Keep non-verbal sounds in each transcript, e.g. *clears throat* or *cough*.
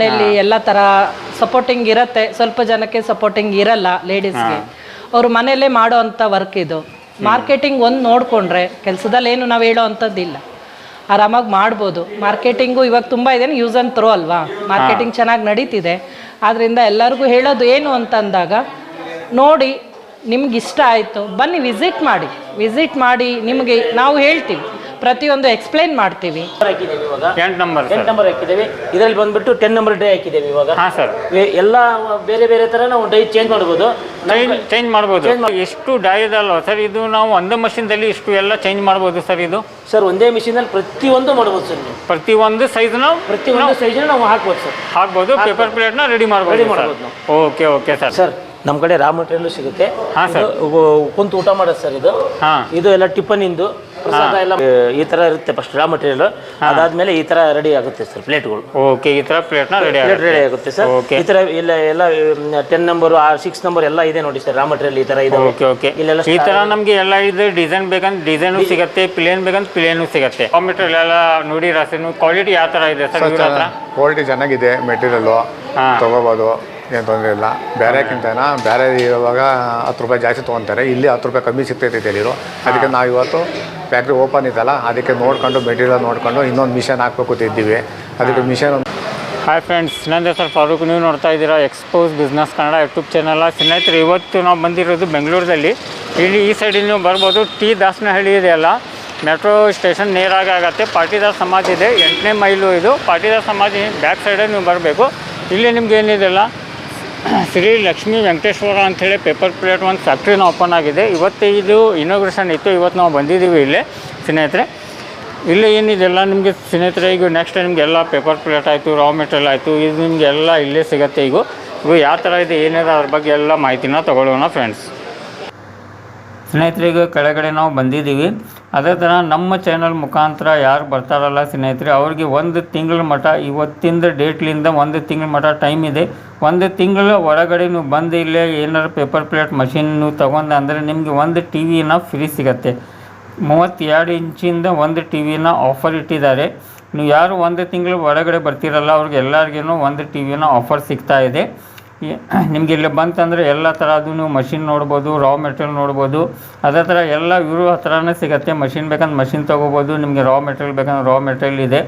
ಮನೆಯಲ್ಲಿ ಎಲ್ಲ ತರ ಸಪೋರ್ಟಿಂಗ್ ಇರತ್ತೆ. ಸ್ವಲ್ಪ ಜನಕ್ಕೆ ಸಪೋರ್ಟಿಂಗ್ ಇರಲ್ಲ ಲೇಡೀಸ್ಗೆ ಅವರು ಮನೆಯಲ್ಲೇ ಮಾಡೋ ಅಂತ ವರ್ಕ್ ಇದು ಮಾರ್ಕೆಟಿಂಗ್ ಒಂದು ನೋಡಿಕೊಂಡ್ರೆ ಕೆಲಸದಲ್ಲಿ ಏನು ನಾವು ಹೇಳೋ ಅಂಥದ್ದಿಲ್ಲ ಆರಾಮಾಗಿ ಮಾಡ್ಬೋದು. ಮಾರ್ಕೆಟಿಂಗು ಇವಾಗ ತುಂಬ ಇದೆ. ಯೂಸ್ ಆ್ಯಂಡ್ ಥ್ರೋ ಅಲ್ವಾ? ಮಾರ್ಕೆಟಿಂಗ್ ಚೆನ್ನಾಗಿ ನಡೀತಿದೆ. ಆದ್ದರಿಂದ ಎಲ್ಲರಿಗೂ ಹೇಳೋದು ಏನು ಅಂತ ಅಂದಾಗ ನೋಡಿ ನಿಮ್ಗೆ ಇಷ್ಟ ಆಯಿತು. ಬನ್ನಿ ವಿಸಿಟ್ ಮಾಡಿ. ವಿಸಿಟ್ ಮಾಡಿ ನಿಮಗೆ ನಾವು ಹೇಳ್ತೀವಿ. ಪ್ರತಿಯೊಂದು ಎಕ್ಸ್ಪ್ಲೈನ್ ಮಾಡ್ತೀವಿ. ಹಾಕಿದ್ದೇವೆ ಇವಾಗ. ಎಂಟು ನಂಬರ್ ಟೆನ್ ನಂಬರ್ ಹಾಕಿದ್ದೇವೆ. ಇದರಲ್ಲಿ ಬಂದ್ಬಿಟ್ಟು ಟೆನ್ ನಂಬರ್ ಡೇ ಹಾಕಿದ್ದೇವೆ ಇವಾಗ. ಹಾಂ ಸರ್. ಎಲ್ಲ ಬೇರೆ ಬೇರೆ ತರ ನಾವು ಡೈ ಚೇಂಜ್ ಮಾಡ್ಬೋದು. ಚೇಂಜ್ ಚೇಂಜ್ ಮಾಡ್ಬೋದು. ಎಷ್ಟು ಡೈ ಇದಲ್ವ ಸರ್ ಇದು ನಾವು ಒಂದೇ ಮಷಿನ್ದಲ್ಲಿ ಇಷ್ಟು ಎಲ್ಲ ಚೇಂಜ್ ಮಾಡ್ಬೋದು ಸರ್ ಇದು? ಸರ್ ಒಂದೇ ಮಿಷಿನ್ ಅಲ್ಲಿ ಪ್ರತಿಯೊಂದು ಮಾಡ್ಬೋದು ಸರ್ ನೀವು. ಪ್ರತಿಯೊಂದು ಸೈಜ್ ನಾವು ಪ್ರತಿಯೊಂದು ಸೈಜ್ ನಾವು ಹಾಕ್ಬೋದು ಸರ್. ಹಾಕ್ಬೋದು ಪೇಪರ್ ಪ್ಲೇಟ್ನ ರೆಡಿ ಮಾಡಬಹುದು Ready ಸರ್. ಮಾಡ್ಬೋದು ಓಕೆ ಓಕೆ ಸರ್ ಸರ್ ನಮ್ಮ ಕಡೆ ರಾ ಮಟೀರಿಯಲ್ ಸಿಗುತ್ತೆ. ಹಾಂ ಸರ್ ಇದು ಕುಂತು ಊಟ ಮಾಡೋದು ಸರ್ ಇದು. ಹಾಂ. ಇದು ಎಲ್ಲ ಟಿಫನಿಂದು ಪ್ರಸಾದ ಎಲ್ಲ ಈ ತರ ಇರುತ್ತೆ ಫಸ್ಟ್ ರಾ ಮಟೀರಿಯಲ್ ಅದಾದ್ಮೇಲೆ ಈ ತರ ರೆಡಿ ಆಗುತ್ತೆ ಸರ್ ಪ್ಲೇಟ್ಗಳು ಓಕೆ ಈ ತರ ರೆಡಿ ಪ್ಲೇಟ್ ರೆಡಿ ಆಗುತ್ತೆ. ಸರ್ ಓಕೆ ಈ ತರ ಇಲ್ಲ ಎಲ್ಲ ಟೆನ್ ನಂಬರ್ ಸಿಕ್ಸ್ ನಂಬರ್ ಎಲ್ಲ ಇದೆ ನೋಡಿ ಸರ್ ರಾ ಮಟೀರಿಯಲ್ ಈ ತರ ಇದೆ ಓಕೆ ಓಕೆ ಇಲ್ಲೆಲ್ಲ ಈ ತರ ನಮಗೆ ಎಲ್ಲ ಇದೆ ಡಿಸೈನ್ ಬೇಕಂತ ಡಿಸೈನು ಸಿಗುತ್ತೆ ಪ್ಲೇನ್ ಬೇಕಂತ ಪ್ಲೇನು ಸಿಗುತ್ತೆ. ಮೆಟೀರಿಯಲ್ ಎಲ್ಲ ನೋಡಿ ರಸನು ಕ್ವಾಲಿಟಿ ಯಾವ ತರ ಇದೆ ಸರ್ ಕ್ವಾಲಿಟಿ ಚೆನ್ನಾಗಿದೆ ಮೆಟೀರಿಯಲ್ ಹಾ. ಏನು ತೊಂದರೆ ಇಲ್ಲ. ಬೇರೆಕ್ಕಿಂತನ ಬೇರೆ ಇರುವಾಗ ಹತ್ತು ರೂಪಾಯಿ ಜಾಸ್ತಿ ತೊಗೊತಾರೆ. ಇಲ್ಲಿ ಹತ್ತು ರೂಪಾಯಿ ಕಮ್ಮಿ ಸಿಗ್ತೈತೆ ಇಲ್ಲಿರು ಅದಕ್ಕೆ ನಾವು ಇವತ್ತು ಫ್ಯಾಕ್ಟ್ರಿ ಓಪನ್ ಇದೆಲ್ಲ ಅದಕ್ಕೆ ನೋಡ್ಕೊಂಡು ಮೆಟೀರಿಯಲ್ ನೋಡಿಕೊಂಡು ಇನ್ನೊಂದು ಮಿಷನ್ ಹಾಕ್ಬೇಕು ಇದ್ದೀವಿ. ಅದಕ್ಕೆ ಮಿಷನ್ ಹಾಯ್ ಫ್ರೆಂಡ್ಸ್ ನನ್ನ ಸರ್ ಫಾರೂಕ್. ನೀವು ನೋಡ್ತಾ ಇದ್ದೀರಾ expose business Kannada YouTube channel ಸ್ನೇಹಿತರೆ ಇವತ್ತು ನಾವು ಬಂದಿರೋದು ಬೆಂಗಳೂರಲ್ಲಿ ಇಲ್ಲಿ ಈ ಸೈಡಲ್ಲಿ ನೀವು ಬರ್ಬೋದು. ಟಿ ದಾಸನಹಳ್ಳಿ ಇದೆಯಲ್ಲ ಮೆಟ್ರೋ ಸ್ಟೇಷನ್ ನೇರಾಗಿ ಆಗುತ್ತೆ. ಪಾಟೀದಾರ್ ಸಮಾಜ ಇದೆ. ಎಂಟನೇ ಮೈಲು ಇದು. ಪಾಟೀದಾರ್ ಸಮಾಜ ಬ್ಯಾಕ್ ಸೈಡಲ್ಲಿ ನೀವು ಬರಬೇಕು. ಇಲ್ಲಿ ನಿಮ್ಗೆ ಏನಿದೆಯಲ್ಲ ಶ್ರೀ ಲಕ್ಷ್ಮೀ ವೆಂಕಟೇಶ್ವರ ಅಂಥೇಳಿ ಪೇಪರ್ ಪ್ಲೇಟ್ ಒಂದು ಫ್ಯಾಕ್ಟ್ರಿನ ಓಪನ್ ಆಗಿದೆ. ಇವತ್ತು ಇದು ಇನಾಗ್ರೇಷನ್ ಇತ್ತು. ಇವತ್ತು ನಾವು ಬಂದಿದ್ದೀವಿ ಇಲ್ಲಿ, ಸ್ನೇಹಿತರೆ. ಇಲ್ಲಿ ಏನಿದೆಲ್ಲ ನಿಮಗೆ ಸ್ನೇಹಿತರೆ, ಈಗ ನೆಕ್ಸ್ಟ್ ನಿಮಗೆಲ್ಲ ಪೇಪರ್ ಪ್ಲೇಟ್ ಆಯಿತು ರಾ ಮೆಟೀರಿಯಲ್ ಆಯಿತು, ಇದು ನಿಮಗೆಲ್ಲ ಇಲ್ಲೇ ಸಿಗುತ್ತೆ ಈಗ. ಇವು ಯಾವ ಥರ ಇದೆ, ಏನಿದೆ, ಅದ್ರ ಬಗ್ಗೆ ಎಲ್ಲ ಮಾಹಿತಿನ ತಗೊಳ್ಳೋಣ ಫ್ರೆಂಡ್ಸ್ ಸ್ನೇಹಿತರೆ, ಈಗ ಕೆಳಗಡೆ ನಾವು ಬಂದಿದ್ದೀವಿ. ಅದೇ ಥರ ನಮ್ಮ ಚಾನಲ್ ಮುಖಾಂತರ ಯಾರು ಬರ್ತಾರಲ್ಲ ಸ್ನೇಹಿತರೆ, ಅವ್ರಿಗೆ ಒಂದು ತಿಂಗಳ ಮಟ್ಟ ಇವತ್ತಿಂದ ಡೇಟ್ಲಿಂದ ಒಂದು ತಿಂಗಳ ಮಟ್ಟ ಟೈಮ್ ಇದೆ. ಒಂದು ತಿಂಗಳ ಒಳಗಡೆ ನೀವು ಬಂದು ಇಲ್ಲೇ ಏನಾರು ಪೇಪರ್ ಪ್ಲೇಟ್ ಮಷಿನ್ ನೀವು ತೊಗೊಂಡು ಅಂದರೆ ನಿಮಗೆ ಒಂದು ಟಿ ವಿನ ಫ್ರೀ ಸಿಗತ್ತೆ. ಮೂವತ್ತೆರಡು ಇಂಚಿಂದ ಒಂದು ಟಿ ವಿನ ಆಫರ್ ಇಟ್ಟಿದ್ದಾರೆ. ನೀವು ಯಾರು ಒಂದು ತಿಂಗಳ ಒಳಗಡೆ ಬರ್ತೀರಲ್ಲ, ಅವ್ರಿಗೆ ಎಲ್ಲರಿಗೂ ಒಂದು ಟಿ ವಿನ ಆಫರ್ ಸಿಗ್ತಾ ಇದೆ. *clears throat* ನಿಮ್ಗೆ ಇಲ್ಲಿ ಬಂತಂದರೆ ಎಲ್ಲ ಥರದ್ದು ನೀವು ಮಷಿನ್ ನೋಡ್ಬೋದು ರಾ ಮೆಟೀರಿಯಲ್ ನೋಡ್ಬೋದು. ಅದೇ ಥರ ಎಲ್ಲ ಇವರು ಹತ್ರನೇ ಸಿಗುತ್ತೆ. ಮಷಿನ್ ಬೇಕಂದ್ರೆ ಮಷಿನ್ ತೊಗೋಬೋದು ನಿಮಗೆ ರಾ ಮೆಟೀರಿಯಲ್ ಬೇಕಂದ್ರೆ ರಾ ಮೆಟೀರಿಯಲ್ ಇದೆ.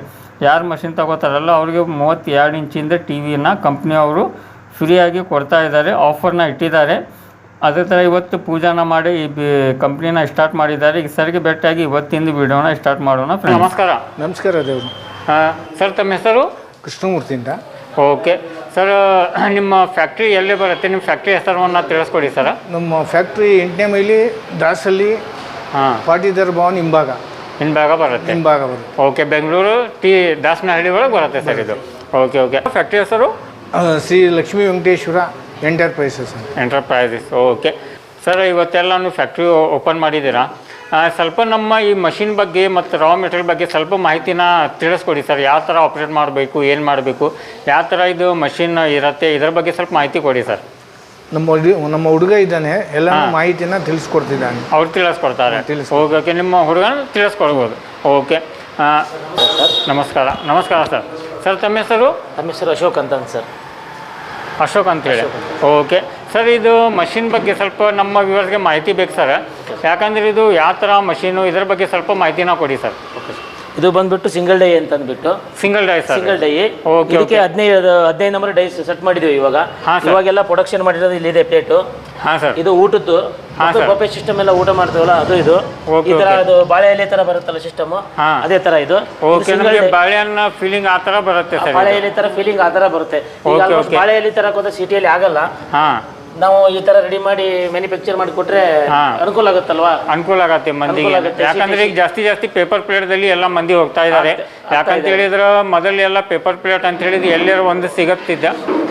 ಯಾರು ಮಷಿನ್ ತೊಗೋತಾರಲ್ಲ ಅವ್ರಿಗೆ ಮೂವತ್ತೆರಡು ಇಂಚಿಂದ ಟಿ ವಿನ ಕಂಪ್ನಿಯವರು ಫ್ರೀಯಾಗಿ ಕೊಡ್ತಾ ಇದ್ದಾರೆ ಆಫರ್ನ ಇಟ್ಟಿದ್ದಾರೆ. ಅದೇ ಥರ ಇವತ್ತು ಪೂಜಾನ ಮಾಡಿ ಈ ಕಂಪ್ನಿನ ಸ್ಟಾರ್ಟ್ ಮಾಡಿದ್ದಾರೆ. ಈಗ ಸರ್ಗೆ ಬೆಟ್ಟಾಗಿ ಇವತ್ತಿಂದ ವಿಡಿಯೋನ ಸ್ಟಾರ್ಟ್ ಮಾಡೋಣ ನಮಸ್ಕಾರ. ನಮಸ್ಕಾರ ದೇವರು. ಸರ್ ತಮ್ಮ ಹೆಸರು? ಕೃಷ್ಣಮೂರ್ತಿಯಿಂದ ಓಕೆ. ಸರ್ *clears throat* ನಿಮ್ಮ ಫ್ಯಾಕ್ಟ್ರಿ ಎಲ್ಲಿ ಬರುತ್ತೆ? ನಿಮ್ಮ ಫ್ಯಾಕ್ಟ್ರಿ ಹೆಸರನ್ನು ತಿಳಿಸ್ಕೊಡಿ ಸರ್. ನಮ್ಮ ಫ್ಯಾಕ್ಟ್ರಿ ಎಂಟನೇ ಮೈಲಿ ದಾಸಲ್ಲಿ ಹಾಂ. ಪಾಟಿದಾರ್ ಭವನ್ ಹಿಂಭಾಗ. ಹಿಂಭಾಗ ಬರುತ್ತೆ. ಹಿಂಭಾಗ ಬರುತ್ತೆ. ಓಕೆ ಬೆಂಗಳೂರು ಟಿ ದಾಸನಹಳ್ಳಿ ಒಳಗೆ ಬರುತ್ತೆ ಸರ್ ಇದು. Okay okay. ಫ್ಯಾಕ್ಟ್ರಿ ಹೆಸರು? Shri Lakshmi Venkateshwara enterprises enterprises okay. Sir ಇವತ್ತೆಲ್ಲ ನೀವು ಫ್ಯಾಕ್ಟ್ರಿ ಓಪನ್ ಮಾಡಿದ್ದೀರಾ? ಸ್ವಲ್ಪ ನಮ್ಮ ಈ ಮಷಿನ್ ಬಗ್ಗೆ ಮತ್ತು ರಾ ಮೆಟೀರಿಯಲ್ ಬಗ್ಗೆ ಸ್ವಲ್ಪ ಮಾಹಿತಿನ ತಿಳಿಸ್ಕೊಡಿ ಸರ್. ಯಾವ ಥರ ಆಪ್ರೇಟ್ ಮಾಡಬೇಕು ಏನು ಮಾಡಬೇಕು ಯಾವ ಥರ ಇದು ಮಷಿನ್ ಇರುತ್ತೆ ಇದ್ರ ಬಗ್ಗೆ ಸ್ವಲ್ಪ ಮಾಹಿತಿ ಕೊಡಿ ಸರ್. ನಮ್ಮ ಹುಡುಗ ನಮ್ಮ ಹುಡುಗ ಇದ್ದಾನೆ ಎಲ್ಲ ಮಾಹಿತಿನ ತಿಳಿಸ್ಕೊಡ್ತಿದ್ದಾನೆ. ಅವ್ರು ತಿಳಿಸ್ಕೊಡ್ತಾರೆ. ಓಕೆ ಓಕೆ ನಿಮ್ಮ ಹುಡುಗನ ತಿಳಿಸ್ಕೊಡ್ಬೋದು. ಓಕೆ. ನಮಸ್ಕಾರ. ನಮಸ್ಕಾರ ಸರ್. ಸರ್ ತಮ್ಮ ಹೆಸರು? ತಮ್ಮ ಹೆಸರು ಅಶೋಕ್ ಅಂತ ಸರ್. ಅಶೋಕ್ ಅಂತೇಳಿ. ಓಕೆ. ಸರ್ ಇದು ಮಷಿನ್ ಬಗ್ಗೆ ಸ್ವಲ್ಪ ನಮ್ಮ ವ್ಯೂವರ್ಸ್ಗೆ ಮಾಹಿತಿ ಬೇಕು ಸರ್. ಯಾಕಂದ್ರೆ ಇದು ಯಾವ ಥರ ಮಷೀನು ಇದರ ಬಗ್ಗೆ ಸ್ವಲ್ಪ ಮಾಹಿತಿನ ಕೊಡಿ ಸರ್. ಇದು ಬಂದ್ಬಿಟ್ಟು ಸಿಂಗಲ್ ಡೈ ಅಂತ ಅಂದ್ಬಿಟ್ಟು. Single die sir. Single die. Okay ಇದಕ್ಕೆ ಹದಿನೈದು ಹದಿನೈದು ನಂಬರ್ ಡೈ ಸೆಟ್ ಮಾಡಿದ್ದೀವಿ ಇವಾಗ. ಇವಾಗೆಲ್ಲ ಪ್ರೊಡಕ್ಷನ್ ಮಾಡಿರೋದು ಇಲ್ಲಿದೆ ಪ್ಲೇಟು ಹಾಂ ಸರ್. ಇದು ಊಟದ್ದು. ಬಫೆ ಸಿಸ್ಟಮ್ ಎಲ್ಲ ಊಟ ಮಾಡ್ತೀವಲ್ಲ ಅದು ಇದು. ಈ ತರ ಅದು ಬಾಳೆ ಎಲೆ ತರ ಬರುತ್ತಲ್ಲ ಸಿಸ್ಟಮ್. ಅದೇ ತರ ಇದು. ಬಾಳೆಹಣ್ಣ ಫೀಲಿಂಗ್ ಆ ತರ ಬರುತ್ತೆ ಬಾಳೆ ಎಲೆ ತರ ಫೀಲಿಂಗ್ ಆ ತರ ಬರುತ್ತೆ. ಈಗ ಬಾಳೆ ಎಲೆ ತರ ಸಿಟಿಯಲ್ಲಿ ಆಗಲ್ಲ. ಹಾಂ. ನಾವು ಈ ತರ ರೆಡಿ ಮಾಡಿ ಮ್ಯಾನುಫ್ಯಾಕ್ಚರ್ ಮಾಡಿ ಕೊಟ್ರೆ. ಅನುಕೂಲ ಆಗುತ್ತಲ್ವಾ? ಅನುಕೂಲ ಆಗತ್ತೆ ಮಂದಿಗೆ. ಯಾಕಂದ್ರೆ ಈಗ ಜಾಸ್ತಿ ಜಾಸ್ತಿ ಪೇಪರ್ ಪ್ಲೇಟ್ದಲ್ಲಿ ಎಲ್ಲ ಮಂದಿ ಹೋಗ್ತಾ ಇದ್ದಾರೆ ಯಾಕಂತ ಹೇಳಿದ್ರೆ ಮೊದಲೆಲ್ಲ ಪೇಪರ್ ಪ್ಲೇಟ್ ಅಂತ ಹೇಳಿದ್ರೆ ಎಲ್ಲರೂ ಒಂದು ಸಿಗತ್ತಿದ್ದ.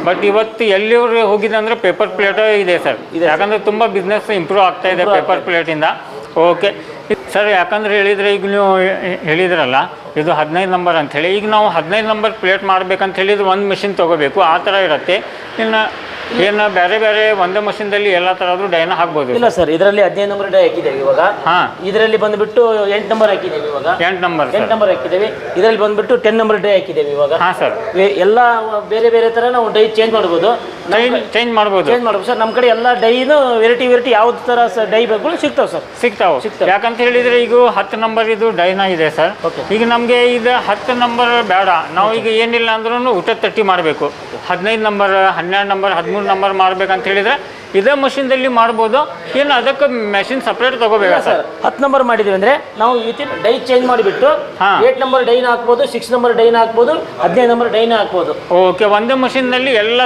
ಬಟ್ ಇವತ್ತು ಎಲ್ಲಿಯವರು ಹೋಗಿದಂದ್ರೆ ಪೇಪರ್ ಪ್ಲೇಟ್ ಇದೆ ಸರ್ ಯಾಕಂದ್ರೆ ತುಂಬಾ ಬಿಸ್ನೆಸ್ ಇಂಪ್ರೂವ್ ಆಗ್ತಾ ಇದೆ ಪೇಪರ್ ಇಂದ. ಓಕೆ ಸರ್ ಯಾಕಂದ್ರೆ ಹೇಳಿದ್ರೆ ಈಗ ನೀವು ಹೇಳಿದ್ರಲ್ಲ ಇದು ಹದಿನೈದು ನಂಬರ್ ಅಂತ ಹೇಳಿ. ಈಗ ನಾವು ಹದಿನೈದು ನಂಬರ್ ಪ್ಲೇಟ್ ಮಾಡ್ಬೇಕಂತ ಹೇಳಿದ್ರೆ ಒಂದು ಮಿಷಿನ್ ತಗೋಬೇಕು. ಆ ಥರ ಇರುತ್ತೆ. ಇನ್ನು ಏನು ಬೇರೆ ಬೇರೆ ಒಂದೇ ಮಷೀನ್ದಲ್ಲಿ ಎಲ್ಲ ಥರದ್ದು ಡೈನ ಹಾಕ್ಬೋದು ಇಲ್ಲ ಸರ್. ಇದರಲ್ಲಿ ಹದಿನೈದು ನಂಬರ್ ಡೈ ಹಾಕಿದ್ದೇವೆ ಇವಾಗ. ಹಾಂ. ಇದರಲ್ಲಿ ಬಂದ್ಬಿಟ್ಟು ಎಂಟು ನಂಬರ್ ಹಾಕಿದ್ದೇವೆ ಇವಾಗ. ಎಂಟು ನಂಬರ್ ಎಂಟು ನಂಬರ್ ಹಾಕಿದ್ದೇವೆ. ಇದರಲ್ಲಿ ಬಂದ್ಬಿಟ್ಟು ಟೆನ್ ನಂಬರ್ ಡೈ ಹಾಕಿದ್ದೇವೆ ಇವಾಗ. ಹಾಂ ಸರ್. ಎಲ್ಲ ಬೇರೆ ಬೇರೆ ತರ ನಾವು ಡೈ ಚೇಂಜ್ ಮಾಡ್ಬೋದು. ಚೇಂಜ್ ಚೇಂಜ್ ಮಾಡ್ಬೋದು. ಚೇಂಜ್ ಮಾಡ್ಬೋದು. ಸರ್ ನಮ್ಮ ಕಡೆ ಎಲ್ಲ ಡೈನು ವೆರೈಟಿ ವೆರೈಟಿ ಯಾವ್ದು ತರ ಸರ್ ಡೈ ಬೇಕು ಸಿಗ್ತಾವೆ ಸರ್. ಸಿಗ್ತಾವೆ. ಸಿಗ್ತಾವೆ. ಯಾಕಂತ ಹೇಳಿದ್ರೆ ಈಗ ಹತ್ತು ನಂಬರ್ ಇದು ಡೈನ ಇದೆ ಸರ್. Okay. ಈಗ ನಮಗೆ ಇದು ಹತ್ತು ನಂಬರ್ ಬೇಡ. ನಾವು ಈಗ ಏನಿಲ್ಲ ಅಂದ್ರೂ ಊಟ ತಟ್ಟಿ ಮಾಡಬೇಕು. ಹದಿನೈದು ನಂಬರ್ ಹನ್ನೆರಡು ನಂಬರ್ ಹದಿಮೂರು ನಂಬರ್ ಮಾಡ್ಬೇಕಂತ ಹೇಳಿದ್ರೆ ಇದೇ ಮಷಿನ್ದಲ್ಲಿ ಮಾಡ್ಬೋದು. ಏನು ಅದಕ್ಕೆ ಮೆಷಿನ್ ಸಪ್ರೇಟ್ ತಗೋಬೇಕಾ ಸರ್. ಹತ್ತು ನಂಬರ್ ಮಾಡಿದೀವಿ ಅಂದ್ರೆ ನಾವು ವಿತಿನ್ ಡೈ ಚೇಂಜ್ ಮಾಡಿಬಿಟ್ಟು ಹಾ. ಏಟ್ ನಂಬರ್ ಡೈನ್ ಹಾಕ್ಬೋದು ಸಿಕ್ಸ್ ನಂಬರ್ ಡೈನ್ ಹಾಕ್ಬೋದು ಹದಿನೈದು ನಂಬರ್ ಡೈನ್ ಹಾಕ್ಬೋದು. ಓಕೆ ಒಂದೇ ಮಷಿನ್ನಲ್ಲಿ ಎಲ್ಲಾ ಎಲ್ಲ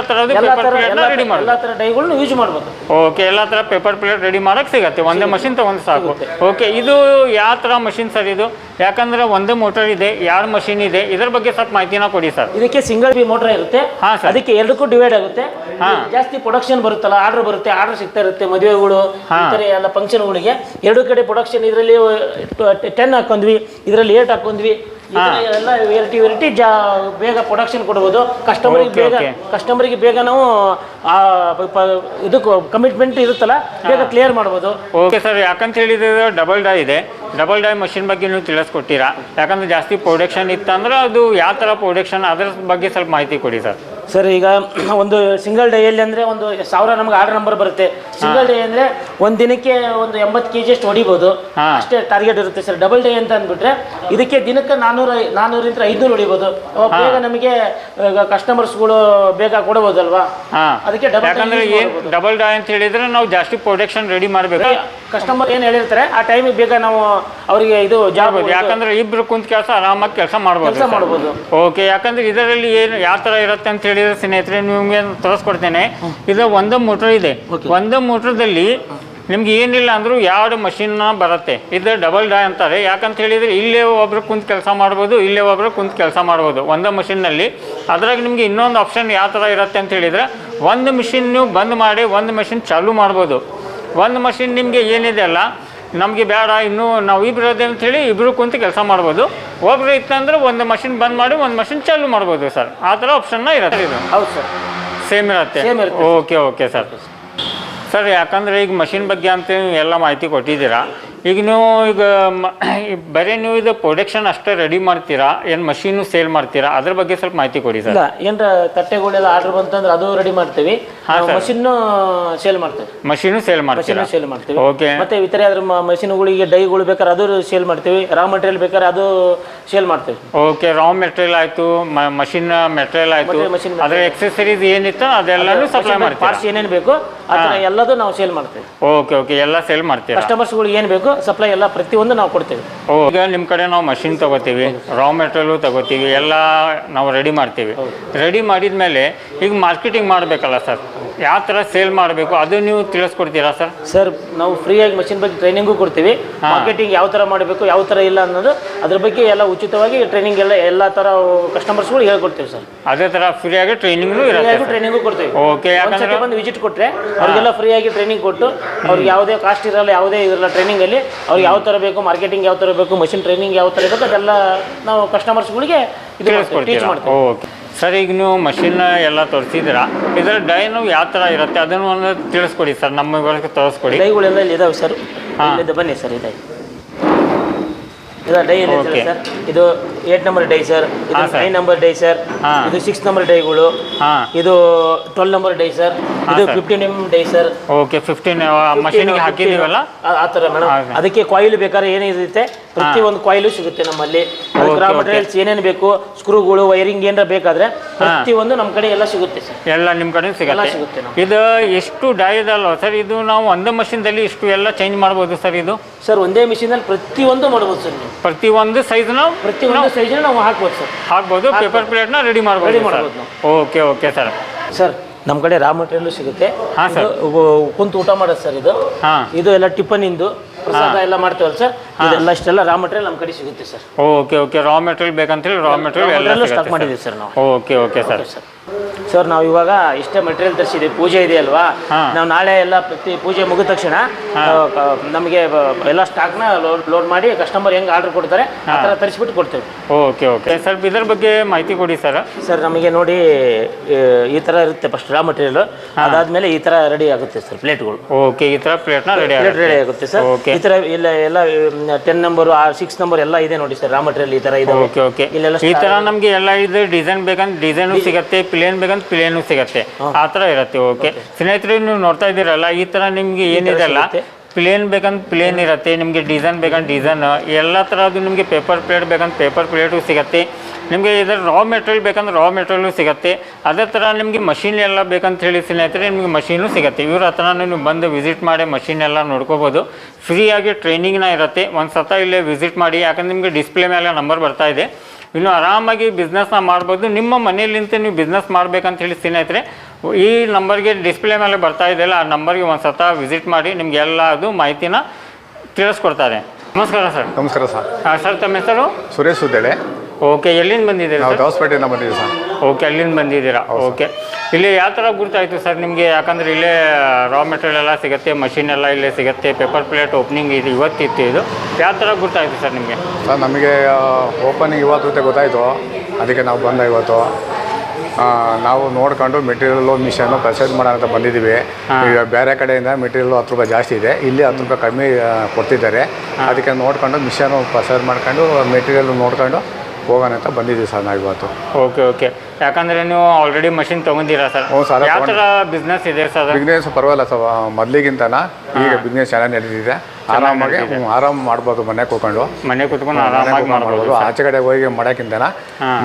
ಪೇಪರ್ ಪ್ಲೇಟ್ನ ಎಲ್ಲ ರೆಡಿ ಎಲ್ಲ ಮಾಡ್ಬೋದು ಥರ ಡೈಗಳನ್ನ ಯೂಸ್ ಮಾಡಬಹುದು ಓಕೆ ಎಲ್ಲ ತರ ಪೇಪರ್ ಪ್ಲೇಟ್ ರೆಡಿ ಮಾಡಕ್ಕೆ ಸಿಗತ್ತೆ. ಒಂದೇ ಮಷಿನ್ ತಗೊಂಡು ಸಾಕು. ಓಕೆ ಇದು ಯಾವ ತರ ಮಷಿನ್ ಸರ್ ಇದು? ಯಾಕಂದ್ರೆ ಒಂದೇ ಮೋಟರ್ ಇದೆ ಯಾರ ಮಷಿನ್ ಇದೆ? ಇದ್ರ ಬಗ್ಗೆ ಸ್ವಲ್ಪ ಮಾಹಿತಿನ ಕೊಡಿ ಸರ್. ಇದಕ್ಕೆ ಸಿಂಗಲ್ ಬಿ ಮೋಟರ್ ಇರುತ್ತೆ. ಹಾ. ಅದಕ್ಕೆ ಎರಡಕ್ಕೂ ಡಿವೈಡ್ ಆಗುತ್ತೆ. ಹಾ. ಜಾಸ್ತಿ ಪ್ರೊಡಕ್ಷನ್ ಬರುತ್ತಲ್ಲ ಆರ್ಡರ್ ಬರುತ್ತೆ ಆರ್ಡರ್ ಸಿಗ್ತಾ ಇರುತ್ತೆ ಮದುವೆಗಳು ಥರ ಎಲ್ಲ ಫಂಕ್ಷನ್ಗಳಿಗೆ ಎರಡು ಕಡೆ ಪ್ರೊಡಕ್ಷನ್ ಇದರಲ್ಲಿ ಟೆನ್ ಹಾಕೊಂಡ್ವಿ ಇದರಲ್ಲಿ ಏಟ್ ಹಾಕೊಂಡ್ವಿ. ಎಲ್ಲ ವೆರೈಟಿ ವೆರೈಟಿ ಜಾ ಬೇಗ ಪ್ರೊಡಕ್ಷನ್ ಕೊಡ್ಬೋದು. ಕಸ್ಟಮರಿಗೆ ಬೇಗ. ಕಸ್ಟಮರಿಗೆ ಬೇಗ ನಾವು ಇದಕ್ಕೆ ಕಮಿಟ್ಮೆಂಟ್ ಇರುತ್ತಲ್ಲ ಬೇಗ ಕ್ಲಿಯರ್ ಮಾಡ್ಬೋದು. ಓಕೆ ಸರ್ ಯಾಕಂತ ಹೇಳಿದ್ರೆ ಡಬಲ್ ಡೈ ಇದೆ. ಡಬಲ್ ಡೈ ಮಷಿನ್ ಬಗ್ಗೆ ನೀವು ತಿಳಿಸ್ಕೊಟ್ಟಿರಾ? ಯಾಕಂದ್ರೆ ಜಾಸ್ತಿ ಪ್ರೊಡಕ್ಷನ್ ಇತ್ತಂದ್ರೆ ಅದು ಯಾವ ಥರ ಪ್ರೊಡಕ್ಷನ್ ಅದ್ರ ಬಗ್ಗೆ ಸ್ವಲ್ಪ ಮಾಹಿತಿ ಕೊಡಿ ಸರ್. ಸರ್ ಈಗ ಒಂದು ಸಿಂಗಲ್ ಡೈಯಲ್ಲಿ ಅಂದರೆ ಒಂದು ಸಾವಿರ ನಮ್ಗೆ ಆರ್ಡರ್ ನಂಬರ್ ಬರುತ್ತೆ. ಸಿಂಗಲ್ ಡೇ ಅಂದರೆ ಒಂದು ದಿನಕ್ಕೆ ಒಂದು ಎಂಬತ್ತು ಕೆ ಜಿ ಅಷ್ಟು ಹೊಡಿಬೋದು. ಹಾ. ಅಷ್ಟೇ ಟಾರ್ಗೆಟ್ ಇರುತ್ತೆ ಸರ್. ಡಬಲ್ ಡೇ ಅಂತ ಅಂದ್ಬಿಟ್ರೆ ಇದಕ್ಕೆ ದಿನಕ್ಕೆ ನಾನ್ನೂರ ನಾನ್ನೂರಿಂದ ಐದುನೂರು ಹೊಡಿಬೋದು. ಅವಾಗ ಬೇಗ ನಮಗೆ ಕಸ್ಟಮರ್ಸ್ಗಳು ಬೇಗ ಕೊಡಬಹುದಲ್ವಾ ಹಾಂ. ಅದಕ್ಕೆ ಡಬಲ್ ಯಾಕಂದ್ರೆ use ಡಬಲ್ ಡೇ ಅಂತ ಹೇಳಿದ್ರೆ ನಾವು ಜಾಸ್ತಿ ಪ್ರೊಡಕ್ಷನ್ ರೆಡಿ ಮಾಡಬೇಕು. ಕಸ್ಟಮರ್ ಏನು ಹೇಳಿರ್ತಾರೆ ಆ ಟೈಮಿಗೆ ಬೇಗ ನಾವು ಅವರಿಗೆ ಇದು ಜಾಬ್ ಯಾಕಂದ್ರೆ ಇಬ್ರು ಕುಂತ ಕೆಲಸ ಆರಾಮಾಗಿ ಕೆಲಸ ಮಾಡ್ಬೋದು ಕೆಲಸ ಮಾಡ್ಬೋದು. ಓಕೆ ಯಾಕಂದ್ರೆ ಇದರಲ್ಲಿ ಏನು ಯಾವ ತರ ಇರುತ್ತೆ ಅಂತ ಹೇಳಿದ್ರೆ ಸ್ನೇಹಿತರೆ ನಿಮಗೆ ತೋರಿಸ್ಕೊಡ್ತೇನೆ. ಇದು ಒಂದು ಮೋಟ್ರ್ ಇದೆ. ಒಂದು ಮೋಟ್ರದಲ್ಲಿ ನಿಮ್ಗೆ ಏನಿಲ್ಲ ಅಂದ್ರು ಎರಡು ಮಷಿನ್ನ ಬರುತ್ತೆ. ಇದು ಡಬಲ್ ಡೈ ಅಂತಾರೆ. ಯಾಕಂತ ಹೇಳಿದ್ರೆ ಇಲ್ಲೇ ಒಬ್ರು ಕುಂತ ಕೆಲಸ ಮಾಡ್ಬೋದು ಇಲ್ಲೇ ಒಬ್ರು ಕುಂತ ಕೆಲಸ ಮಾಡ್ಬೋದು. ಒಂದೇ ಮಷಿನ್ನಲ್ಲಿ ಅದ್ರಾಗ ನಿಮಗೆ ಇನ್ನೊಂದು ಆಪ್ಷನ್ ಯಾವ ಥರ ಇರುತ್ತೆ ಅಂತ ಹೇಳಿದ್ರೆ ಒಂದು ಮಿಷಿನ್ ನೀವು ಬಂದ್ ಮಾಡಿ ಒಂದು ಮಷಿನ್ ಚಾಲೂ ಮಾಡ್ಬೋದು. ಒಂದು ಮಷಿನ್ ನಿಮಗೆ ಏನಿದೆ ಅಲ್ಲ ನಮಗೆ ಬೇಡ ಇನ್ನೂ ನಾವು ಇಬ್ರು ಅದೇ ಅಂತೇಳಿ ಇಬ್ರು ಕುಂತು ಕೆಲಸ ಮಾಡ್ಬೋದು. ಒಬ್ರು ಇತ್ತಂದ್ರೆ ಒಂದು ಮಷಿನ್ ಬಂದ್ ಮಾಡಿ ಒಂದು ಮಷಿನ್ ಚಾಲು ಮಾಡ್ಬೋದು ಸರ್ ಆ ಥರ ಆಪ್ಷನ್ನ ಇರುತ್ತೆ ಇದು. ಹೌದು ಸರ್ ಸೇಮ್ ಇರತ್ತೆ. Same ಇರುತ್ತೆ. ಓಕೆ ಓಕೆ ಸರ್ ಸರ್ ಯಾಕಂದ್ರೆ ಈಗ ಮಷಿನ್ ಬಗ್ಗೆ ಅಂತ ಎಲ್ಲ ಮಾಹಿತಿ ಕೊಟ್ಟಿದ್ದೀರಾ. ಈಗ ನೀವು ಈಗ ಮ- ಬರೀ ನೀವು ಇದು ಪ್ರೊಡಕ್ಷನ್ ಅಷ್ಟೇ ರೆಡಿ ಮಾಡ್ತೀರಾ? ಏನು ಮಷೀನು ಸೇಲ್ ಮಾಡ್ತೀರಾ? ಅದ್ರ ಬಗ್ಗೆ ಸ್ವಲ್ಪ ಮಾಹಿತಿ ಕೊಡಿ ಸರ್. ಇಲ್ಲ ಏನ್ರ ತಟ್ಟೆಗಳೆಲ್ಲ ಆರ್ಡರ್ ಬಂತಂದ್ರೆ ಅದು ರೆಡಿ ಮಾಡ್ತೀವಿ. ಮಷಿನ್ ಸೇಲ್ ಮಾಡ್ತೀವಿ. ಮಷೀನು ಸೇಲ್ ಮಾಡ್ತೀರಾ? ಸೇಲ್ ಮಾಡ್ತೀವಿ. ಓಕೆ ಮತ್ತೆ ಇತರೆ ಅದ್ರ ಮಷಿನ್ಗಳಿಗೆ ಡೈಗಳು ಬೇಕಾದ್ರೆ ಅದು ಸೇಲ್ ಮಾಡ್ತೀವಿ. ರಾ ಮೆಟೀರಿಯಲ್ ಬೇಕಾದ್ರೆ ಅದು ಸೇಲ್ ಮಾಡ್ತೀವಿ. ಓಕೆ ರಾ ಮೆಟೀರಿಯಲ್ ಆಯ್ತು ಮಷಿನ್ ಮೆಟೀರಿಯಲ್ ಆಯ್ತು. ಮತ್ತೆ machine ಅದ್ರ ಎಕ್ಸೆಸರೀಸ್ ಏನಿತ್ತು ಅದೆಲ್ಲಾನು ಸಪ್ಲೈ ಮಾಡ್ತೀವಿ ಪಾರ್ಟ್ಸ್ ಏನೇನು ಬೇಕು ಅದನ್ನ ಎಲ್ಲದೂ ನಾವು ಸೇಲ್ ಮಾಡ್ತೀವಿ. ಓಕೆ ಓಕೆ ಎಲ್ಲ ಸೇಲ್ ಮಾಡ್ತೀರಾ? ಕಸ್ಟಮರ್ಸ್ಗಳಿಗೆ ಏನು ಬೇಕು ಸಪ್ಲೈ ಎಲ್ಲ ಪ್ರತಿಯೊಂದು ನಾವು ಕೊಡ್ತೀವಿ. ಓ, ಈಗ ನಿಮ್ಮ ಕಡೆ ನಾವು ಮಷಿನ್ ತಗೋತೀವಿ ರಾ ಮೆಟೀರಿಯಲು ತಗೋತೀವಿ ಎಲ್ಲ ನಾವು ರೆಡಿ ಮಾಡ್ತೀವಿ. ರೆಡಿ ಮಾಡಿದ ಮೇಲೆ ಈಗ ಮಾರ್ಕೆಟಿಂಗ್ ಮಾಡಬೇಕಲ್ಲ ಸರ್ ಯಾವ ಥರ ಸೇಲ್ ಮಾಡಬೇಕು ಅದು ನೀವು ತಿಳಿಸ್ಕೊಡ್ತೀರಾ ಸರ್ ಸರ್ ನಾವು ಫ್ರೀಯಾಗಿ ಮಷಿನ್ ಬಗ್ಗೆ ಟ್ರೈನಿಂಗು ಕೊಡ್ತೀವಿ. ಮಾರ್ಕೆಟಿಂಗ್ ಯಾವ ಥರ ಮಾಡಬೇಕು ಯಾವ ಥರ ಇಲ್ಲ ಅನ್ನೋದು ಅದ್ರ ಬಗ್ಗೆ ಎಲ್ಲ ಉಚಿತವಾಗಿ ಟ್ರೈನಿಂಗ್ ಎಲ್ಲ ಎಲ್ಲ ಥರ ಕಸ್ಟಮರ್ಸ್ಗಳು ಹೇಳ್ಕೊಡ್ತೀವಿ ಸರ್ ಅದೇ ಥರ ಫ್ರೀಯಾಗಿ ಟ್ರೈನಿಂಗ್. ಟ್ರೈನಿಂಗು ಕೊಡ್ತೀವಿ. ಓಕೆ ಯಾಕಂದ್ರೆ ಬಂದು ವಿಸಿಟ್ ಕೊಟ್ಟರೆ ಅವ್ರಿಗೆಲ್ಲ ಫ್ರೀಯಾಗಿ ಟ್ರೈನಿಂಗ್ ಕೊಟ್ಟು ಅವ್ರಿಗೆ ಯಾವುದೇ ಕಾಸ್ಟ್ ಇರಲ್ಲ ಯಾವುದೇ ಇರಲ್ಲ ಟ್ರೈನಿಂಗಲ್ಲಿ ಅವ್ರಿಗೆ ಯಾವ ಥರ ಬೇಕು ಮಾರ್ಕೆಟಿಂಗ್ ಯಾವ ಥರ ಬೇಕು ಮಷಿನ್ ಟ್ರೈನಿಂಗ್ ಯಾವ ಥರ ಬೇಕು ಅದೆಲ್ಲ ನಾವು ಕಸ್ಟಮರ್ಸ್ಗಳಿಗೆ ಇದು ಟೀಚ್ ಮಾಡ್ತೀವಿ. ಓಕೆ. ಸರ್ ಈಗ ನೀವು ಮಷಿನ್ ಎಲ್ಲ ತೋರಿಸಿದ್ದೀರಾ? ಇದರ ಡೈನು ಯಾವ ಥರ ಇರುತ್ತೆ? ಅದನ್ನು ಒಂದು ತಿಳಿಸ್ಕೊಡಿ ಸರ್ ನಮ್ಮ ತೋರಿಸ್ಕೊಡಿ. ಡೈಗಳೆಲ್ಲ ಇಲ್ಲಿ ಇದಾವೆ ಸರ್ ಬನ್ನಿ ಸರ್ ಇದೆ ಇದು ಡೈ ಇದೆ ಸರ್? ಇದು ಏಟ್ ನಂಬರ್ ಡೈ ಸರ್ ಇದು. Nine number die sir. ಇದು ಸಿಕ್ಸ್ ನಂಬರ್ ಡೈಗಳು ಇದು ಟ್ವೆಲ್ ನಂಬರ್ ಡೈ ಸರ್ ಇದು. Fifteen M die sir okay fifteen machine ಹಾಕಿದ್ದೀವಲ್ಲ? ಆ ಥರ ಮೇಡಮ್. ಅದಕ್ಕೆ ಕಾಯಿಲ್ ಬೇಕಾದ್ರೆ ಏನಿರುತ್ತೆ? ಪ್ರತಿ ಒಂದು ಕಾಯಿಲು ಸಿಗುತ್ತೆ ನಮ್ಮಲ್ಲಿ. ರಾ ಮೆಟೀರಿಯಲ್ಸ್ ಏನೇನು ಬೇಕು ಸ್ಕ್ರೂಗಳು ವೈರಿಂಗ್ ಏನಾರ ಬೇಕಾದ್ರೆ ಪ್ರತಿ ಒಂದು ನಮ್ಮ ಕಡೆ ಎಲ್ಲ ಸಿಗುತ್ತೆ ಸರ್. ಎಲ್ಲ ನಿಮ್ಮ ಕಡೆ ಎಲ್ಲ ಸಿಗತ್ತೆ ಸಿಗುತ್ತೆ ನಮ್ಗೆ. ಇದು ಎಷ್ಟು ಡೈ ಇದಲ್ವ ಸರ್? ಇದು ನಾವು ಒಂದೇ ಮಷಿನ್ದಲ್ಲಿ ಇಷ್ಟು ಎಲ್ಲ ಚೇಂಜ್ ಮಾಡ್ಬೋದು ಸರ್ ಇದು? ಸರ್ ಒಂದೇ ಮಿಷಿನಲ್ಲಿ ಪ್ರತಿ ಒಂದು ಮಾಡ್ಬೋದು ಸರ್ ನೀವು. ಪ್ರತಿ ಒಂದು ನಾವು ಪ್ರತಿ ಒಂದು ಸೈಜ್ ನಾವು ಹಾಕ್ಬೋದು ಸರ್. ಹಾಕ್ಬೋದು ಪೇಪರ್ ಪ್ಲೇಟ್ನ ರೆಡಿ ಮಾಡ್ಬೋದು Ready ಸರ್. ಮಾಡ್ಬೋದು ಓಕೆ ಓಕೆ ಸರ್ ಸರ್ ನಮ್ಮ ಕಡೆ ರಾ ಮಟೀರಿಯಲ್ ಸಿಗುತ್ತೆ. ಹಾ, sir. ಇದು ಉ- ಕುಂತು ಊಟ ಮಾಡೋದು ಸರ್ ಇದು. ಹಾಂ. ಇದು ಎಲ್ಲ ಟಿಫನಿಂದು ಪ್ರಸಾದ ಎಲ್ಲ ಮಾಡ್ತೀವಲ್ಲ ಸರ್? ಇದೆಲ್ಲ ಇಷ್ಟೆಲ್ಲ ರಾ ಮಟೀರಿಯಲ್ ನಮ್ಮ ಕಡೆ ಸಿಗುತ್ತೆ sir. Okay okay. Raw material ಬೇಕಂತೇಳಿ raw material ಎಲ್ಲ ಸ್ಟಾಕ್ ಮಾಡಿದ್ದೀವಿ ಸರ್ ನಾವು. Okay okay sir. ಸರ್ ನಾವು ಇವಾಗ ಇಷ್ಟೇ ಮಟೀರಿಯಲ್ ತರಿಸಿದ್ದೀವಿ ಪೂಜೆ ಇದೆ ಅಲ್ವಾ. ನಾವು ನಾಳೆ ಎಲ್ಲ ಪ್ರತಿ ಪೂಜೆ ಮುಗಿದ ತಕ್ಷಣ ನಮಗೆ ಎಲ್ಲ ಸ್ಟಾಕ್ನ ಲೋಡ್ ಲೋಡ್ ಮಾಡಿ ಕಸ್ಟಮರ್ ಹೆಂಗೆ ಆರ್ಡರ್ ಕೊಡ್ತಾರೆ ಆ ಥರ ತರಿಸ್ಬಿಟ್ಟು ಕೊಡ್ತೇವೆ. Okay okay. ಸರ್ ಇದ್ರ ಬಗ್ಗೆ ಮಾಹಿತಿ ಕೊಡಿ ಸರ್. ಸರ್ ನಮಗೆ ನೋಡಿ ಈ- ಥರ ಇರುತ್ತೆ ಫಸ್ಟ್ ರಾ ಮಟೀರಿಯಲ್ ಅದಾದ್ಮೇಲೆ ಈ ಥರ ರೆಡಿ ಆಗುತ್ತೆ ಸರ್ ಪ್ಲೇಟ್ಗಳು ಓಕೆ ಈ ಥರ ಪ್ಲೇಟ್ನ ರೆಡಿ ಪ್ಲೇಟ್ ರೆಡಿ ಆಗುತ್ತೆ. ಸರ್. ಓಕೆ. ಈ ಥರ ಇಲ್ಲ ಎಲ್ಲ ಟೆನ್ ನಂಬರ್ ಸಿಕ್ಸ್ ನಂಬರ್ ಎಲ್ಲ ಇದೆ ನೋಡಿ ಸರ್ ರಾ ಮಟೀರಿಯಲ್ ಈ ಥರ ಇದೆ. Okay okay. ಇಲ್ಲೆಲ್ಲ ಈ ತರ ನಮಗೆ ಎಲ್ಲ ಇದೆ ಡಿಸೈನ್ ಬೇಕಂದ್ರೆ ಡಿಸೈನು ಸಿಗುತ್ತೆ ಪ್ಲೇನ್ ಬೇಕಂತ ಪ್ಲೇನು ಸಿಗತ್ತೆ. ಆ ಥರ ಇರುತ್ತೆ ಓಕೆ. ಸ್ನೇಹಿತರೆ ನೀವು ನೋಡ್ತಾ ಇದ್ದೀರಲ್ಲ ಈ ಥರ ನಿಮ್ಗೆ ಏನಿದೆ ಅಲ್ಲ ಪ್ಲೇನ್ ಬೇಕಂತ ಪ್ಲೇನ್ ಇರುತ್ತೆ ನಿಮಗೆ ಡಿಸೈನ್ ಬೇಕಂತ ಡಿಸೈನ್ ಎಲ್ಲ ಥರದ್ದು ನಿಮಗೆ ಪೇಪರ್ ಪ್ಲೇಟ್ ಬೇಕಂತ ಪೇಪರ್ ಪ್ಲೇಟು ಸಿಗತ್ತೆ. ನಿಮಗೆ ಇದರ ರಾ ಮೆಟೀರಿಯಲ್ ಬೇಕಂದ್ರೆ ರಾ ಮೆಟೀರಿಯಲು ಸಿಗತ್ತೆ. ಅದೇ ಥರ ನಿಮಗೆ ಮಷಿನ್ ಎಲ್ಲ ಬೇಕಂತ ಹೇಳಿ ಸ್ನೇಹಿತರೆ ನಿಮಗೆ ಮಷೀನು ಸಿಗತ್ತೆ. ಇವ್ರ ಹತ್ರ ನೀವು ಬಂದು ವಿಸಿಟ್ ಮಾಡಿ ಮಷಿನ್ ಎಲ್ಲ ನೋಡ್ಕೋಬೋದು. ಫ್ರೀಯಾಗಿ ಟ್ರೈನಿಂಗ್ನ ಇರುತ್ತೆ. ಒಂದು ಸತ ಇಲ್ಲೇ ವಿಸಿಟ್ ಮಾಡಿ ಯಾಕಂದ್ರೆ ನಿಮಗೆ ಡಿಸ್ಪ್ಲೇ ಮೇಲೆ ನಂಬರ್ ಬರ್ತಾ ಇದೆ. ಇನ್ನು ಆರಾಮಾಗಿ ಬಿಸ್ನೆಸ್ನ ಮಾಡ್ಬೋದು. ನಿಮ್ಮ ಮನೆಯಲ್ಲಿಂತ ನೀವು ಬಿಸ್ನೆಸ್ ಮಾಡ್ಬೇಕಂತ ಹೇಳಿ ಸ್ನೇಹಿತರೆ ಈ ನಂಬರ್ಗೆ ಡಿಸ್ಪ್ಲೇ ಮೇಲೆ ಬರ್ತಾ ಇದೆಯಲ್ಲ ಆ ನಂಬರ್ಗೆ ಒಂದು ಸತ ವಿಸಿಟ್ ಮಾಡಿ ನಿಮ್ಗೆ ಎಲ್ಲ ಅದು ಮಾಹಿತಿನ ತಿಳಿಸ್ಕೊಡ್ತಾರೆ. ನಮಸ್ಕಾರ ಸರ್. ನಮಸ್ಕಾರ ಸರ್. ಸರ್ ತಮ್ಮ ಹೆಸರು? ಸುರೇಶ್ ಉದ್ದೇಳೆ. ಓಕೆ ಎಲ್ಲಿಂದ ಬಂದಿದ್ದೀರಾ ನಾವು ದವಸಪೇಟೆಯಿಂದ ಬಂದಿದ್ದೀವಿ ಸರ್. ಓಕೆ ಅಲ್ಲಿಂದ ಬಂದಿದ್ದೀರಾ? ಓಕೆ ಇಲ್ಲಿ ಯಾವ ಥರ ಗುರುತಾಯಿತು ಸರ್ ನಿಮಗೆ? ಯಾಕಂದರೆ ಇಲ್ಲೇ ರಾ ಮೆಟೀರಿಯಲ್ ಎಲ್ಲ ಸಿಗುತ್ತೆ ಮಷಿನ್ ಎಲ್ಲ ಇಲ್ಲೇ ಸಿಗುತ್ತೆ ಪೇಪರ್ ಪ್ಲೇಟ್ ಓಪನಿಂಗ್ ಇದು ಇವತ್ತಿತ್ತು ಇದು. ಯಾವ ಥರ ಗುರುತಾಯಿತು ಸರ್ ನಿಮಗೆ? ಸರ್ ನಮಗೆ ಓಪನಿಂಗ್ ಇವತ್ತು ಅಂತ ಗೊತ್ತಾಯಿತು. ಅದಕ್ಕೆ ನಾವು ಬಂದ ಇವತ್ತು. ನಾವು ನೋಡ್ಕೊಂಡು ಮೆಟೀರಿಯಲ್ಲು ಮಿಷನ್ನು ಪರ್ಚೇಸ್ ಮಾಡೋಣ ಅಂತ ಬಂದಿದ್ದೀವಿ. ಈಗ ಬೇರೆ ಕಡೆಯಿಂದ ಮೆಟೀರಿಯಲ್ ಹತ್ತು ರೂಪಾಯಿ ಜಾಸ್ತಿ ಇದೆ. ಇಲ್ಲಿ ಹತ್ತು ರೂಪಾಯಿ ಕಮ್ಮಿ ಕೊಡ್ತಿದ್ದಾರೆ. ಅದಕ್ಕೆ ನೋಡ್ಕೊಂಡು ಮಿಷನ್ನು ಪರ್ಚೇಸ್ ಮಾಡ್ಕೊಂಡು ಮೆಟೀರಿಯಲ್ ನೋಡ್ಕೊಂಡು ಹೋಗೋಣ ಅಂತ ಬಂದಿದ್ದೀವಿ ಸರ್ ನಾವು ಇವತ್ತು ಓಕೆ ಓಕೆ. ಯಾಕಂದರೆ ನೀವು ಆಲ್ರೆಡಿ ಮಷಿನ್ ತೊಗೊಂಡಿರಾ ಸರ್? ಹ್ಞೂ ಸರ್, ಯಾವ ಥರ ಬಿಸ್ನೆಸ್ ಇದೆ ಸರ್ ಬಿಸ್ನೆಸ್ ಪರವಾಗಿಲ್ಲ ಸರ್ ಮೊದಲಿಗಿಂತನ ಈಗ ಬಿಸ್ನೆಸ್ ಚೆನ್ನಾಗಿ ನಡೀತಿದೆ ಆರಾಮಾಗಿ ಹ್ಞೂ, ಆರಾಮ್ ಮಾಡ್ಬೋದು ಮನೆ ಕೂತ್ಕೊಂಡು. ಮನೆ ಕುತ್ಕೊಂಡು ಆರಾಮಾಗಿ ಮಾಡ್ಬೋದು. ಮಾಡ್ಬೋದು ಆಚೆ ಕಡೆ ಹೋಗಿ ಮಾಡೋಕ್ಕಿಂತನ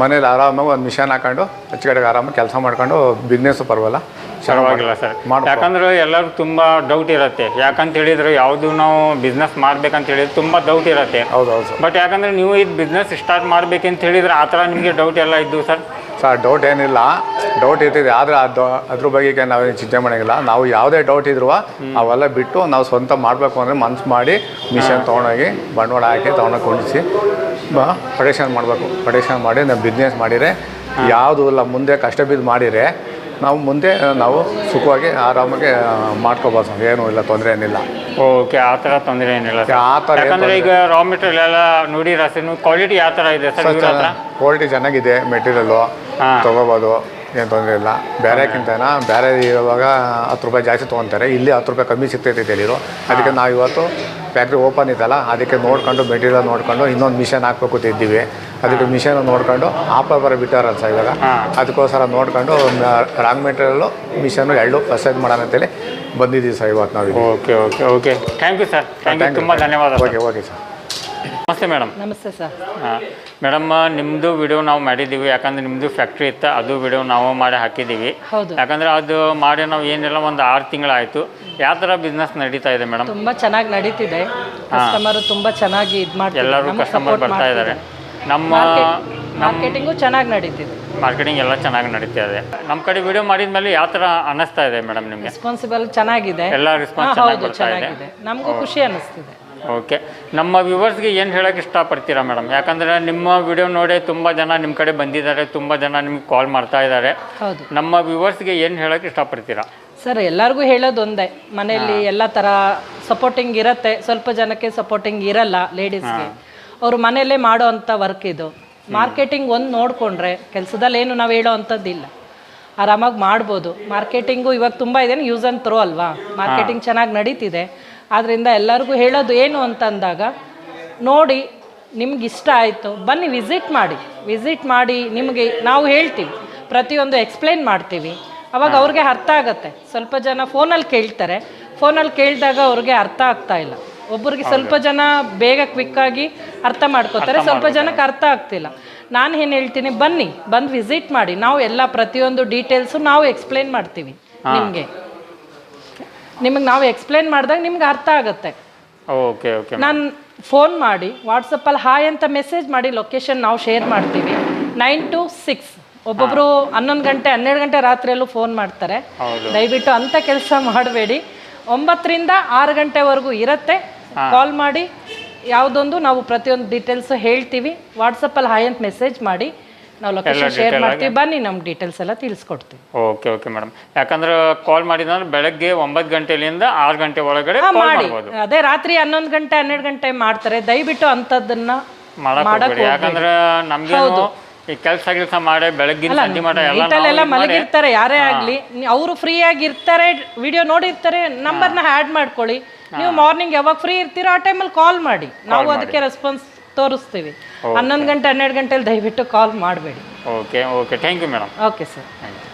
ಮನೇಲಿ ಆರಾಮಾಗಿ ಒಂದು ಮಿಷನ್ ಹಾಕೊಂಡು ಆಚೆ ಕಡೆಗೆ ಆರಾಮಾಗಿ ಕೆಲಸ ಮಾಡ್ಕೊಂಡು ಬಿಸ್ನೆಸ್ ಪರವಾಗಿಲ್ಲ. ಪರವಾಗಿಲ್ಲ ಸರ್. ಯಾಕಂದ್ರೆ ಎಲ್ಲರೂ ತುಂಬ ಡೌಟ್ ಇರುತ್ತೆ. ಯಾಕಂತ ಹೇಳಿದ್ರೆ ಯಾವುದು ನಾವು ಬಿಸ್ನೆಸ್ ಮಾಡ್ಬೇಕಂತ ಹೇಳಿದ್ರೆ ತುಂಬ ಡೌಟ್ ಇರುತ್ತೆ. ಹೌದು ಸರ್. ಬಟ್ ಯಾಕಂದ್ರೆ ನೀವು ಇದು ಬಿಸ್ನೆಸ್ ಸ್ಟಾರ್ಟ್ ಮಾಡ್ಬೇಕಂತ ಹೇಳಿದ್ರೆ ಆ ಥರ ನಿಮಗೆ ಡೌಟ್ ಎಲ್ಲ ಇದ್ದು ಸರ್? ಸರ್ ಡೌಟ್ ಏನಿಲ್ಲ. ಡೌಟ್ ಇರ್ತಿದೆ. ಆದ್ರೆ ಅದು ಅದ್ರ ಬಗ್ಗೆ ನಾವೇನು ಚಿಂತೆ ಮಾಡೋಂಗಿಲ್ಲ. ನಾವು ಯಾವುದೇ ಡೌಟ್ ಇದ್ರು ಅವೆಲ್ಲ ಬಿಟ್ಟು ನಾವು ಸ್ವಂತ ಮಾಡಬೇಕು ಅಂದರೆ ಮನ್ಸು ಮಾಡಿ ಮಿಷನ್ ತೊಗೊಂಡೋಗಿ ಬಂಡವಾಳ ಹಾಕಿ ತೊಗೊಂಡೋಗಿ ಕೊಂಡಿಸಿ. ಪ್ರೊಡಕ್ಷನ್ ಮಾಡಬೇಕು. ಪ್ರೊಡಕ್ಷನ್ ಮಾಡಿ ನಾವು ಬಿಸ್ನೆಸ್ ಮಾಡಿದರೆ ಯಾವುದು ಇಲ್ಲ ಮುಂದೆ ಕಷ್ಟ ಬಿದ್ದು ಮಾಡಿದರೆ ನಾವು ಮುಂದೆ ನಾವು ಸುಖವಾಗಿ ಆರಾಮಾಗಿ ಮಾಡ್ಕೋಬೋದು ಸರ್ ಏನೂ ಇಲ್ಲ ತೊಂದರೆ ಏನಿಲ್ಲ. ಓಕೆ ಆ ಥರ ತೊಂದರೆ ಏನಿಲ್ಲ ಸರ್. ಆ ಥರ ಯಾಕಂದರೆ ಈಗ ರಾ ಮೆಟೀರಿಯಲ್ ಎಲ್ಲ ನೋಡಿ ಸರ್ ನೀವು ಕ್ವಾಲಿಟಿ ಯಾವ ಥರ ಇದೆ ಸರ್ ಇವ್ರ ಹತ್ರ? ಕ್ವಾಲಿಟಿ ಚೆನ್ನಾಗಿದೆ ಮೆಟೀರಿಯಲ್ಲು ಹಾ. ತೊಗೋಬೋದು. ಏನು ತೊಂದರೆ ಇಲ್ಲ. ಬೇರೆಕ್ಕಿಂತನ ಬೇರೆ ಇರುವಾಗ ಹತ್ತು ರೂಪಾಯಿ ಜಾಸ್ತಿ ತೊಗೊತಾರೆ. ಇಲ್ಲಿ ಹತ್ತು ರೂಪಾಯಿ ಕಮ್ಮಿ ಸಿಗ್ತೈತೆ ಇದೆಲ್ಲಿರೋ ಅದಕ್ಕೆ ನಾವು ಇವತ್ತು ಫ್ಯಾಕ್ಟ್ರಿ ಓಪನ್ ಇತ್ತಲ್ಲ ಅದಕ್ಕೆ ನೋಡ್ಕೊಂಡು ಮೆಟೀರಿಯಲ್ ನೋಡ್ಕೊಂಡು ಇನ್ನೊಂದು ಮಿಷನ್ ಹಾಕ್ಬೇಕು ಇದ್ದೀವಿ. ಅದಕ್ಕೆ ಮಿಷನ್ ನೋಡ್ಕೊಂಡು ಆಫರ್ ಬರೋ ಬಿಟ್ಟಾರಲ್ಲ ಸರ್ ಇವಾಗ. ಅದಕ್ಕೋಸ್ಕರ ನೋಡ್ಕೊಂಡು ರಾಂಗ್ ಮೆಟೀರಿಯಲ್ಲು ಮಿಷನ್ನು ಎರಡು ಪರ್ಸೆಂಟ್ ಮಾಡೋಣ ಅಂತೇಳಿ ಬಂದಿದ್ದೀವಿ ಸರ್ ಇವತ್ತು ನಾವು okay okay okay. Thank you sir thank you ತುಂಬ ಧನ್ಯವಾದ ಓಕೆ ಓಕೆ ಸರ್ ನಮಸ್ತೆ ಮೇಡಮ್. ನಮಸ್ತೆ ಸರ್. ಮೇಡಮ್ ನಿಮ್ಮದು ವಿಡಿಯೋ ನಾವು ಮಾಡಿದ್ದೀವಿ ಯಾಕಂದ್ರೆ ನಿಮ್ಮದು ಫ್ಯಾಕ್ಟ್ರಿ ಇತ್ತು ಅದು ವಿಡಿಯೋ ನಾವು ಮಾಡಿ ಹಾಕಿದ್ದೀವಿ. ಹೌದು. ಯಾಕಂದ್ರೆ ಅದು ಮಾಡಿ ನಾವು ಏನಿಲ್ಲ ಒಂದು ಆರು ತಿಂಗಳಾಯಿತು. ಯಾವ ಥರ ಬಿಸ್ನೆಸ್ ನಡೀತಾ ಇದೆ ಮೇಡಮ್? ತುಂಬಾ ಚೆನ್ನಾಗಿ ನಡೀತಿದೆ. ಕಸ್ಟಮರ್ ತುಂಬಾ ಚೆನ್ನಾಗಿ ಇದು ಮಾಡ್ತಾರೆ ಎಲ್ಲರೂ ಕಸ್ಟಮರ್ ಬರ್ತಾ ಇದ್ದಾರೆ. ನಮ್ಮ ಮಾರ್ಕೆಟ್- ಮಾರ್ಕೆಟಿಂಗು ಚೆನ್ನಾಗಿ ನಡೀತಿದೆ. ಮಾರ್ಕೆಟಿಂಗ್ ಎಲ್ಲ ಚೆನ್ನಾಗಿ ನಡೀತಾ ಇದೆ. ನಮ್ಮ ಕಡೆ ವಿಡಿಯೋ ಮಾಡಿದ ಮೇಲೆ ಯಾವ ಥರ ಅನ್ನಿಸ್ತಾ ಇದೆ ಮೇಡಮ್ ನಿಮಗೆ? ರೆಸ್ಪಾನ್ಸಿಬಲ್ ಚೆನ್ನಾಗಿದೆ. ಎಲ್ಲ ರೆಸ್ಪಾನ್ಸ್ ಚೆನ್ನಾಗಿ ಬರ್ತಾ ಇದೆ. ಚೆನ್ನಾಗಿದೆ. ನಮಗೂ ಖುಷಿ ಅನ್ನಿಸ್ತಿದೆ. ಓಕೆ ನಮ್ಮ ವ್ಯೂವರ್ಸ್ಗೆ ಏನು ಹೇಳೋಕ್ಕೆ ಇಷ್ಟಪಡ್ತೀರಾ ಮೇಡಮ್ ಯಾಕಂದರೆ ನಿಮ್ಮ ವಿಡಿಯೋ ನೋಡಿ ತುಂಬ ಜನ ನಿಮ್ಮ ಕಡೆ ಬಂದಿದ್ದಾರೆ ತುಂಬ ಜನ ನಿಮ್ಗೆ ಕಾಲ್ ಮಾಡ್ತಾ ಇದ್ದಾರೆ. ಹೌದು. ನಮ್ಮ ವ್ಯೂವರ್ಸ್ಗೆ ಏನು ಹೇಳೋಕ್ಕೆ ಇಷ್ಟಪಡ್ತೀರಾ? ಸರ್ ಎಲ್ಲರಿಗೂ ಹೇಳೋದು ಒಂದೇ ಮನೆಯಲ್ಲಿ ಎಲ್ಲ ಥರ ಸಪೋರ್ಟಿಂಗ್ ಇರತ್ತೆ. ಸ್ವಲ್ಪ ಜನಕ್ಕೆ ಸಪೋರ್ಟಿಂಗ್ ಇರಲ್ಲ ಲೇಡೀಸ್ಗೆ ಅವರು ಮನೆಯಲ್ಲೇ ಮಾಡೋ ಅಂಥ ವರ್ಕ್ ಇದು. ಮಾರ್ಕೆಟಿಂಗ್ ಒಂದು ನೋಡಿಕೊಂಡ್ರೆ ಕೆಲಸದಲ್ಲಿ ಏನು ನಾವು ಹೇಳೋ ಅಂಥದ್ದಿಲ್ಲ ಆರಾಮಾಗಿ ಮಾಡ್ಬೋದು. ಮಾರ್ಕೆಟಿಂಗು ಇವಾಗ ತುಂಬ ಇದೆ. ಯೂಸ್ ಆ್ಯಂಡ್ ಥ್ರೋ ಅಲ್ವಾ? ಮಾರ್ಕೆಟಿಂಗ್ ಚೆನ್ನಾಗಿ ನಡೀತಿದೆ. ಆದ್ದರಿಂದ ಎಲ್ಲರಿಗೂ ಹೇಳೋದು ಏನು ಅಂತಂದಾಗ ನೋಡಿ ನಿಮ್ಗೆ ಇಷ್ಟ ಆಯಿತು ಬನ್ನಿ ವಿಸಿಟ್ ಮಾಡಿ. ವಿಸಿಟ್ ಮಾಡಿ ನಿಮಗೆ ನಾವು ಹೇಳ್ತೀವಿ ಪ್ರತಿಯೊಂದು ಎಕ್ಸ್ಪ್ಲೈನ್ ಮಾಡ್ತೀವಿ. ಅವಾಗ ಅವ್ರಿಗೆ ಅರ್ಥ ಆಗುತ್ತೆ. ಸ್ವಲ್ಪ ಜನ ಫೋನಲ್ಲಿ ಕೇಳ್ತಾರೆ. ಫೋನಲ್ಲಿ ಕೇಳಿದಾಗ ಅವ್ರಿಗೆ ಅರ್ಥ ಆಗ್ತಾ ಇಲ್ಲ. ಒಬ್ಬರಿಗೆ ಸ್ವಲ್ಪ ಜನ ಬೇಗ ಕ್ವಿಕ್ಕಾಗಿ ಅರ್ಥ ಮಾಡ್ಕೋತಾರೆ ಸ್ವಲ್ಪ ಜನಕ್ಕೆ ಅರ್ಥ ಆಗ್ತಿಲ್ಲ. ನಾನು ಏನು ಹೇಳ್ತೀನಿ ಬನ್ನಿ ಬಂದು ವಿಸಿಟ್ ಮಾಡಿ. ನಾವು ಎಲ್ಲ ಪ್ರತಿಯೊಂದು ಡೀಟೇಲ್ಸು ನಾವು ಎಕ್ಸ್ಪ್ಲೈನ್ ಮಾಡ್ತೀವಿ ನಿಮಗೆ. ನಿಮಗೆ ನಾವು ಎಕ್ಸ್ಪ್ಲೇನ್ ಮಾಡಿದಾಗ ನಿಮ್ಗೆ ಅರ್ಥ ಆಗುತ್ತೆ. ಓಕೆ ಓಕೆ ನಾನು ಫೋನ್ ಮಾಡಿ ವಾಟ್ಸಪ್ಪಲ್ಲಿ ಹಾಯ್ ಅಂತ ಮೆಸೇಜ್ ಮಾಡಿ ಲೊಕೇಶನ್ ನಾವು ಶೇರ್ ಮಾಡ್ತೀವಿ. ನೈನ್ ಟು ಸಿಕ್ಸ್ ಒಬ್ಬೊಬ್ರು ಹನ್ನೊಂದು ಗಂಟೆ ಹನ್ನೆರಡು ಗಂಟೆ ರಾತ್ರಿಯಲ್ಲೂ ಫೋನ್ ಮಾಡ್ತಾರೆ. ದಯವಿಟ್ಟು ಅಂತ ಕೆಲಸ ಮಾಡಬೇಡಿ. ಒಂಬತ್ತರಿಂದ ಆರು ಗಂಟೆವರೆಗೂ ಇರುತ್ತೆ. ಕಾಲ್ ಮಾಡಿ ಯಾವುದೊಂದು ನಾವು ಪ್ರತಿಯೊಂದು ಡೀಟೇಲ್ಸ್ ಹೇಳ್ತೀವಿ. ವಾಟ್ಸಪ್ಪಲ್ಲಿ ಹಾಯ್ ಅಂತ ಮೆಸೇಜ್ ಮಾಡಿ. ನಾವು ಲೊಕೇಶನ್ ಶೇರ್ ಮಾಡ್ತೀವಿ. ಬನ್ನಿ ನಮ್ಮ ಡೀಟೇಲ್ಸ್ ಎಲ್ಲ ತಿಳಿಸ್ಕೊಡ್ತೀವಿ. ಓಕೆ ಓಕೆ ಮೇಡಮ್ ಯಾಕಂದ್ರೆ ಕಾಲ್ ಮಾಡಿದ್ರೆ ಬೆಳಗ್ಗೆ ಒಂಬತ್ತು ಗಂಟೆಲಿಂದ ಆರು ಗಂಟೆ ಒಳಗಡೆ ಮಾಡಿ. ಅದೇ ರಾತ್ರಿ ಹನ್ನೊಂದು ಗಂಟೆ ಹನ್ನೆರಡು ಗಂಟೆ ಮಾಡ್ತಾರೆ. ದಯವಿಟ್ಟು ಅಂಥದ್ದನ್ನ ಮಾಡಕ್ ಮಾಡಕ್ ಹೋಗ್ಬೇಡಿ. ಯಾಕಂದ್ರೆ ನಮ್ಗೇನು ಈ ಕೆಲಸ ಕೆಲಸ ಮಾಡಿ ಬೆಳಗ್ಗೆ ಸಂಜೆ ಮಾಡ ಎಲ್ಲ ಮಲಗಿರ್ತಾರೆ ಯಾರೇ ಆಗಲಿ. ಅವರು ಫ್ರೀ ಆಗಿರ್ತಾರೆ ವಿಡಿಯೋ ನೋಡಿರ್ತಾರೆ ನಂಬರ್ನ ಆ್ಯಡ್ ಮಾಡ್ಕೊಳ್ಳಿ. ನೀವು ಮಾರ್ನಿಂಗ್ ಯಾವಾಗ ಫ್ರೀ ಇರ್ತೀರೋ ಆ ಟೈಮಲ್ಲಿ ಕಾಲ್ ಮಾಡಿ. ನಾವು ಅದಕ್ಕೆ ರೆಸ್ಪಾನ್ಸ್ ತೋರಿಸ್ತೀವಿ. ಹನ್ನೊಂದು ಗಂಟೆ ಹನ್ನೆರಡು ಗಂಟೆಲಿ ದಯವಿಟ್ಟು ಕಾಲ್ ಮಾಡಬೇಡಿ. Okay okay thank you madam okay sir thank you